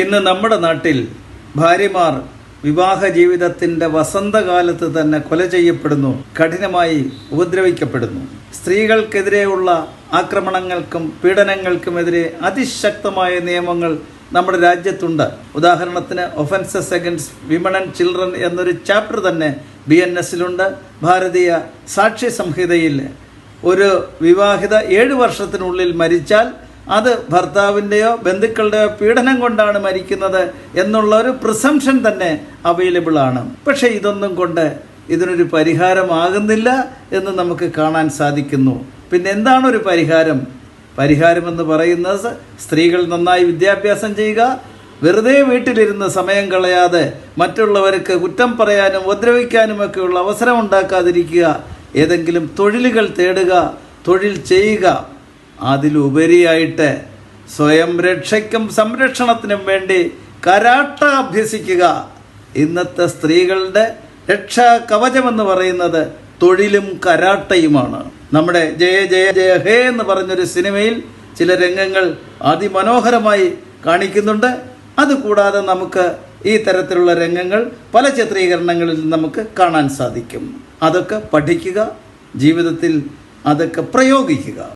ഇന്ന് നമ്മുടെ നാട്ടിൽ ഭാര്യമാർ വിവാഹ ജീവിതത്തിന്റെ വസന്തകാലത്ത് തന്നെ കൊല ചെയ്യപ്പെടുന്നു കഠിനമായി ഉപദ്രവിക്കപ്പെടുന്നു. സ്ത്രീകൾക്കെതിരെയുള്ള ആക്രമണങ്ങൾക്കും പീഡനങ്ങൾക്കുമെതിരെ അതിശക്തമായ നിയമങ്ങൾ നമ്മുടെ രാജ്യത്തുണ്ട്. ഉദാഹരണത്തിന് offences against women and children എന്നൊരു ചാപ്റ്റർ തന്നെ ബി എൻ എസിലുണ്ട് ഭാരതീയ സാക്ഷ്യ സംഹിതയിൽ ഒരു വിവാഹിത ഏഴ് വർഷത്തിനുള്ളിൽ മരിച്ചാൽ അത് ഭർത്താവിന്റെയോ ബന്ധുക്കളുടെയോ പീഡനം കൊണ്ടാണ് മരിക്കുന്നത് എന്നുള്ള ഒരു പ്രിസംഷൻ തന്നെ അവൈലബിൾ ആണ്. പക്ഷേ ഇതൊന്നും കൊണ്ട് ഇതിനൊരു പരിഹാരമാകുന്നില്ല എന്ന് നമുക്ക് കാണാൻ സാധിക്കുന്നു. പിന്നെ എന്താണ് ഒരു പരിഹാരം? പരിഹാരമെന്ന് പറയുന്നത് സ്ത്രീകൾ നന്നായി വിദ്യാഭ്യാസം ചെയ്യുക വെറുതെ വീട്ടിലിരുന്ന് സമയം കളയാതെ മറ്റുള്ളവർക്ക് കുറ്റം പറയാനും ഉപദ്രവിക്കാനുമൊക്കെയുള്ള അവസരം ഉണ്ടാക്കാതിരിക്കുക ഏതെങ്കിലും തൊഴിലുകൾ തേടുക തൊഴിൽ ചെയ്യുക അതിലുപരിയായിട്ട് സ്വയം രക്ഷയ്ക്കും സംരക്ഷണത്തിനും വേണ്ടി കരാട്ട അഭ്യസിക്കുക. ഇന്നത്തെ സ്ത്രീകളുടെ രക്ഷാ കവചമെന്ന് പറയുന്നത് തൊഴിലും കരാട്ടയുമാണ്. നമ്മുടെ ജയ ജയ ജയ ഹേ എന്ന് പറഞ്ഞൊരു സിനിമയിൽ ചില രംഗങ്ങൾ അതിമനോഹരമായി കാണിക്കുന്നുണ്ട്. അതുകൂടാതെ നമുക്ക് ഈ തരത്തിലുള്ള രംഗങ്ങൾ പല ചിത്രീകരണങ്ങളിൽ നമുക്ക് കാണാൻ സാധിക്കും. അതൊക്കെ പഠിക്കുക ജീവിതത്തിൽ അതൊക്കെ പ്രയോഗിക്കുക.